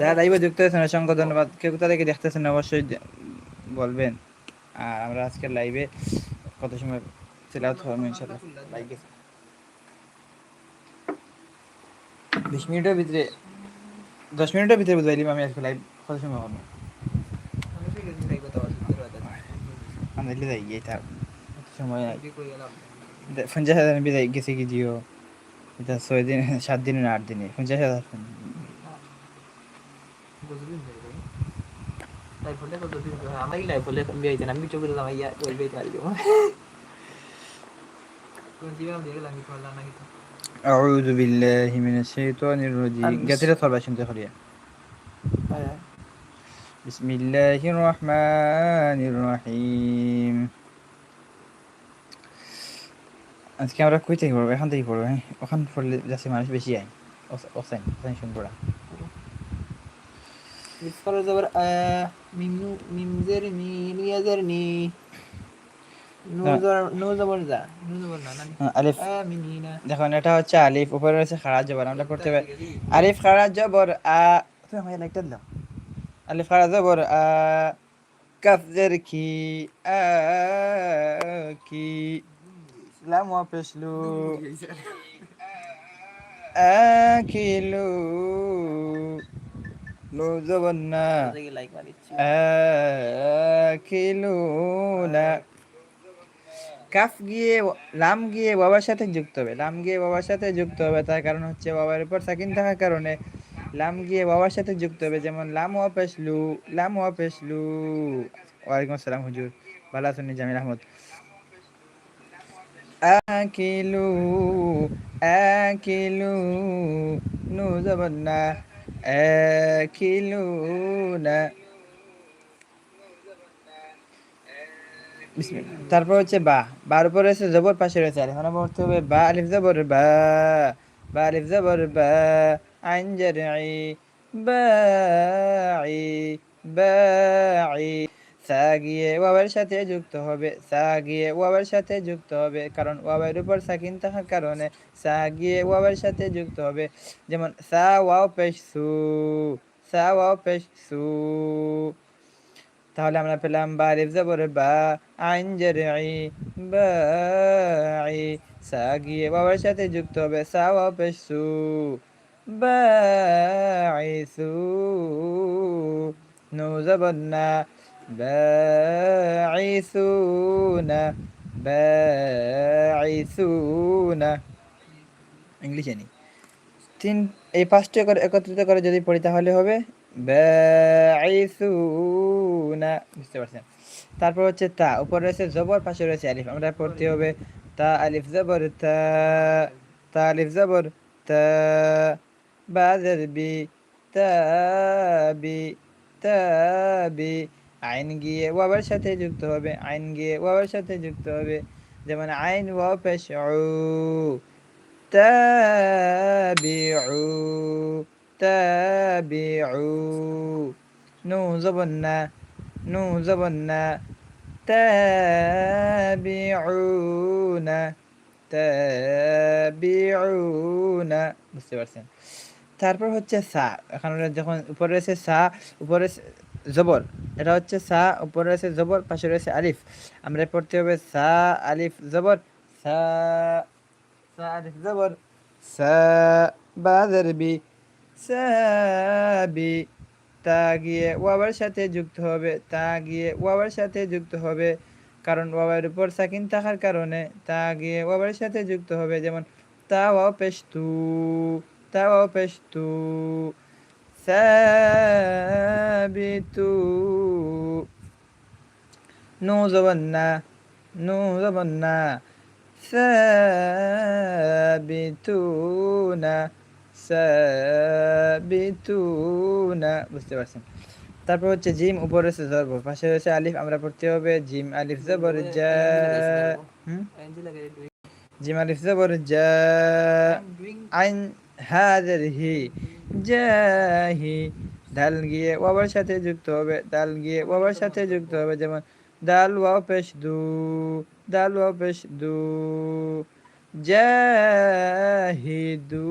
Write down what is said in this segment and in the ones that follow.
যারা লাইভে যুক্ত হয়েছেন অসংখ্য ধন্যবাদ। কেউ কোথা থেকে দেখতেছেন অবশ্যই বলবেন। আর আমরা লাইভে কত সময় তেলাওয়াত হবে ইনশাআল্লাহ? লাইক বিশ মিনিটের ভিতরে দশ মিনিটের ভিতরে আমি আজকে লাইভ কত সময় হবে। যাই গিয়ে তার সময় পঞ্চাশ হাজার যাই গেছে কি জিও। এটা ছয় দিন সাত দিনে না আট দিনে পঞ্চাশ হাজার। أعوذ بالله من الشيطان الرجيم قتل صلبة شمت خليا بسم الله الرحمن الرحيم আজকে আমরা কই থেকে পড়বো এখান থেকে পড়বো হ্যাঁ ওখান পড়লে যাচ্ছে মানুষ বেশি আয় ওসাইন ওসাইন শুনবো না না হ্যাঁ, আলিফ আ মিনিনা দেখুন এটা হচ্ছে আলিফ উপরে রয়েছে খারাজ জবর আমরা করতে পারি। আলিফ খারাজ জবর আ তুমি আমাকে দাও। আলিফ খারাজ জবর আ কাফ জের কি আ কি লাম ওয়াপেশলু আকিলু নো জবর না লাইক মারিচ্ছি আকিলুনা কাফ গিয়ে, লাম গিয়ে বাবার সাথে যুক্ত হবে। লাম গিয়ে বাবার সাথে যুক্ত হবে, তার কারণ হচ্ছে বাবার উপর সাকিন থাকার কারণে লাম গিয়ে বাবার সাথে যুক্ত হবে। যেমন, লাম ওয়া পেশলু লাম ওয়া পেশলু ওয়ালাইকুম আসসালাম, হুজুর। ভালো আছেন জামিল আহমদ আকিলু আকিলু নু জবন্না বিসমিল্লাহ। তারপর হচ্ছে বা। বার উপর রয়েছে জবর, পাশে রয়েছে আলিফ। মানে পড়তে হবে বা, আলিফ জবর বা বা, আলিফ জবর বা, আইন জারি বা বাই। সা গিয়ে ওয়াবের সাথে যুক্ত হবে, সা গিয়ে ওয়াবের সাথে যুক্ত হবে, কারণ ওয়াবের উপর সাকিন থাকার কারণে, সা গিয়ে ওয়াবের সাথে যুক্ত হবে, যেমন সা ওয়াও পেশ সু, সা ওয়াও পেশ সু। তাহলে আমরা পেলাম বা জবর বা, আইন জারি বাই সা গিয়ে বাবার সাথে যুক্ত হবে, সা ওয়া পেশু বাইসু নু জবর না বাইসুনা বাইসুনা ইংলিশে নেই। তিন, এই পাঁচটি একত্রিত করে যদি পড়ি তাহলে হবে বাইসুনা বুঝতে পারছেন? তারপর হচ্ছে তা, উপরে রয়েছে জবর, পাশে রয়েছে আলিফ। আমরা পড়তে হবে তা, আলিফ, জবর, তা তা, আলিফ, জবর, তা, বাজার বি তাবি তাবি আইন গিয়ে ওয়াবার সাথে যুক্ত হবে, আইন গিয়ে ওয়াবার সাথে যুক্ত হবে। যেমন আইন ওয়া পেশ তাবিউ তাবিউ নু জবন না নু জবন না তাবিউনা তাবিউনা। বুঝতে পারছেন? তারপর হচ্ছে সা। এখন যখন উপরে রয়েছে সা, উপরে জবর। এটা হচ্ছে সা, উপরে রয়েছে জবর, পাশে রয়েছে আলিফ। আমরা পড়তে হবে সা, আলিফ, জবর। সা সা, আলিফ, জবর। সা বাজার বি। সাবি তা গিয়ে ওয়াবার সাথে যুক্ত হবে। তা গিয়ে ওয়াবার সাথে যুক্ত হবে। কারণ ওয়াবার উপর সাকিন থাকার কারণে তা গিয়ে ওয়াবার সাথে যুক্ত হবে। যেমন, তা ওয়াও পেশতু তা ওয়াও পেশতু সাবিতু নু জবান্না নু জবান্না সাবিতুনা সাবিতুনা বুঝতে পারছেন তারপর হচ্ছে জিম উপরে রয়েছে জবর পাশে রয়েছে আলিফ আমরা পড়তে হবে জিম আলিফ জবর জা হুম জিম আলিফ জবর জা আইন হাজার হি জাহি ডাল গিয়ে ওয়াবার সাথে যুক্ত হবে দাল গিয়ে ওয়াবার সাথে যুক্ত হবে যেমন দাল ওয়াও পেশ দু দাল ওয়াও পেশ দু জাহিদু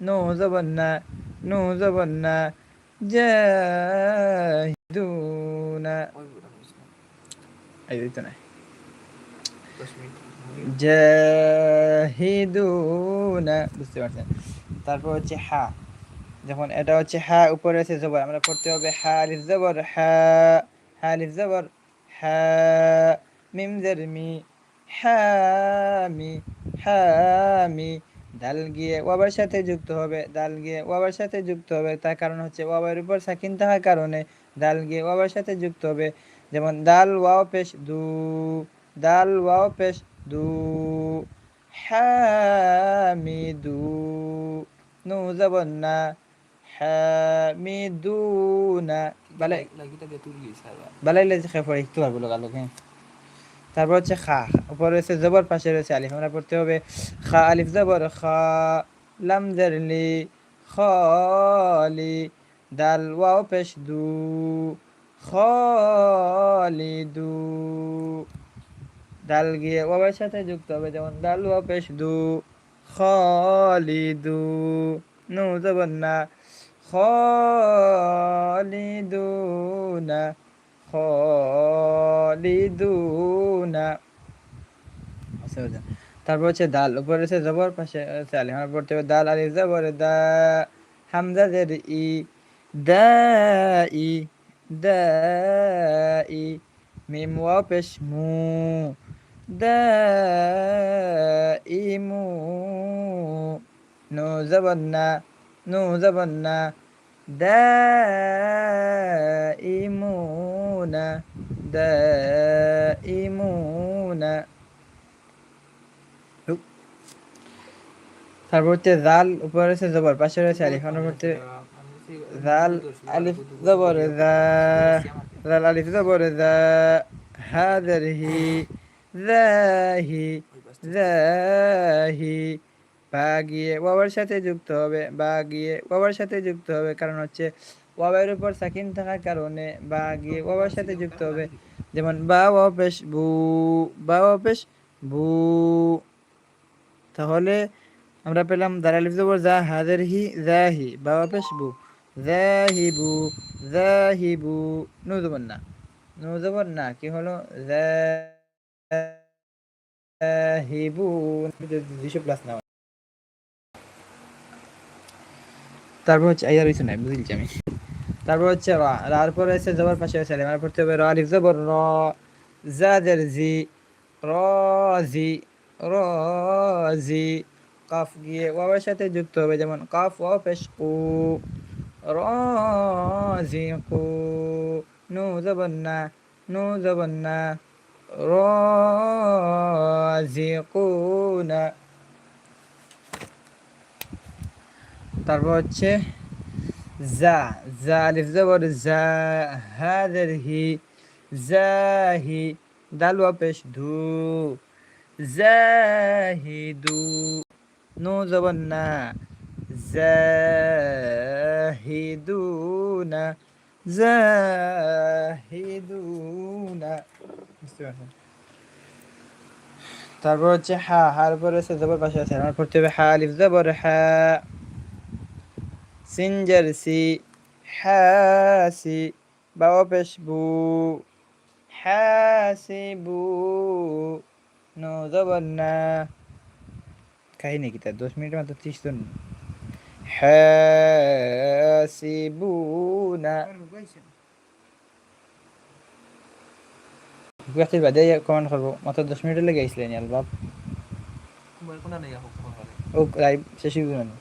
নো জবন্না নু জবর না জাহিদুনা এই দিত না দশ মিনিট। জাহিদুনা বুঝতে পারছেন। তারপর হচ্ছে হা। যখন এটা হচ্ছে হা, উপরে আছে জবর, আমরা পড়তে হবে হা আলিফ জবর, হা হা আলিফ জবর, হা, মিম জের মি হামি হামি দাল গিয়ে ওয়াবার সাথে যুক্ত হবে, দাল গিয়ে ওয়াবার সাথে যুক্ত হবে, তার কারণ হচ্ছে ওয়াবার উপর সাকিন থাকার কারণে দাল গিয়ে ওয়াবার সাথে যুক্ত হবে। যেমন দাল, ওয়াও, পেশ, দু, দাল, ওয়াও, পেশ, দু হামিদু নু জবর না হামিদুনা বালাই বালাই লেগে খেয়ে পড়ে একটু পারব লোক হ্যাঁ তারপর হচ্ছে খা উপরে রয়েছে জবর পাশে রয়েছে আলিফ আমরা পড়তে হবে খা আলিফ জবর খা লাম জারলি খালি দাল ওয়াও পেশ দু খালিদু দাল গিয়ে ওয়াবের সাথে যুক্ত হবে যেমন দাল ওয়া পেশ দু খালিদু নু জবর না খালিদুনা খালিদুনা। আচ্ছা, আচ্ছা। তারপর হচ্ছে দাল উপরে আছে জবর পাশে আছে আলিফ আমরা পড়তে হবে দাল আলিফ জবর দা হামজা জের ই দা ই দা ই মিম ওয়া পেশ মু। দা ইমু নু জবর না নু জবর না দাইমুনা দাইমুনা। তারপর হচ্ছে জাল, উপরে রয়েছে জবর, পাশে রয়েছে আলিফ পড়তে জাল, আলিফ, জবর দা জাল, আলিফ, জবর দা হাজার হি জাহি জাহি বা গিয়ে ওয়াবার সাথে যুক্ত হবে বা গিয়ে ওয়াবার সাথে যুক্ত হবে কারণ হচ্ছে ওয়াবের উপর সাকিন থাকার কারণে বা গিয়ে ওয়াবার সাথে যুক্ত হবে। যেমন বা ওয়া পেশ বু বা ওয়া পেশ বু তাহলে আমরা পেলাম দারালিফ জবর যা হাজার হি জাহি বা ওয়া পেশ বু জাহিবু জাহিবু নু জবর না নু জবর না কি হলো? না তারপর হচ্ছে বুঝেছি আমি। তারপর হচ্ছে, রা জবর পাশে পড়তে হবে র আলিফ জবর, র, জি কাফ গিয়ে ওয়াবের সাথে যুক্ত হবে, যেমন কাফ ওয়া পেশ কু কু, নু, জবর, না, নু, জবর, না রাজিকুনা। তারপর হচ্ছে জা জা, আলিফ জবর জা হাদের হি জাহি দাল পেশ ধু জাহিদু নু জবর না জাহিদুনা জাহিদুনা বুঝতে তারপর হচ্ছে হা, হার পরে আছে জবর পাশে আছে, আমার পড়তে হবে হা, আলিফ, জবর হা। সিনজার সি হাসি বাবা পেশ, বু। নো, জবর, না। কাহিনী কি তার? দশ মিনিটের মাত্র ত্রিশ জন। হাসিবুনা গুয়াহাটির বাদে কমেন্ট করব মাত্র দশ মিনিটের লেগে আইসলেন করে ও লাইভ শেষ হইব মানে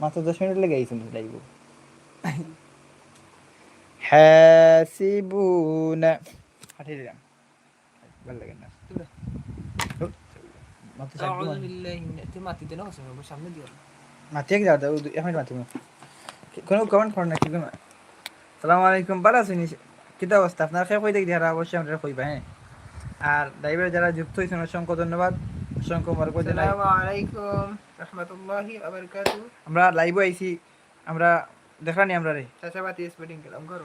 মাত্র দশ মিনিট লেগে আইসুন লাইভ হাসিবুনা হাঁটিয়ে দিলাম ভালো লাগে না মাতিয়ে যাও দাও এক মিনিট কোনো কমেন্ট করেন না কি কোনো সালাম আলাইকুম ভালো আছেন কিতা অবস্থা। আপনার খেয়ে কই দেখি দেখারা অবশ্যই আমরা কইবা হ্যাঁ। আর ড্রাইভার যারা যুক্ত হয়েছেন অসংখ্য ধন্যবাদ। অসংখ্য আসসালামু আলাইকুম রাহমাতুল্লাহি ওয়া বারাকাতুহু আমরা লাইভে আইছি। আমরা দেখানি আমরা রে। চাচা চাচাবাতি স্পোর্টিং ক্লাব করো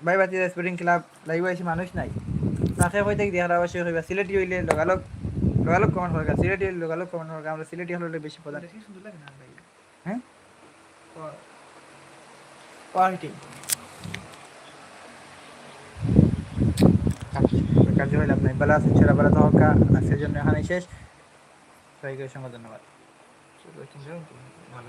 বাই বাতি স্পোর্টিং ক্লাব লাইভে আইছি মানুষ নাই। তাকে কই দেখি দেখারা অবশ্যই কইবা। সিলেটি হইলে লগালগ লগালগ কমেন্ট করবা। সিলেটি হইলে লগালগ কমেন্ট করবা। আমরা সিলেটি হলে বেশি প্রধান দেখি সুন্দর লাগে না ভাই? হ্যাঁ? পার্টি কার্য হইলে আপনি বেলা আছেন সেরা তো হকা আজকের জন্য এখানেই শেষ। সবাইকে অসংখ্য ধন্যবাদ। ভালো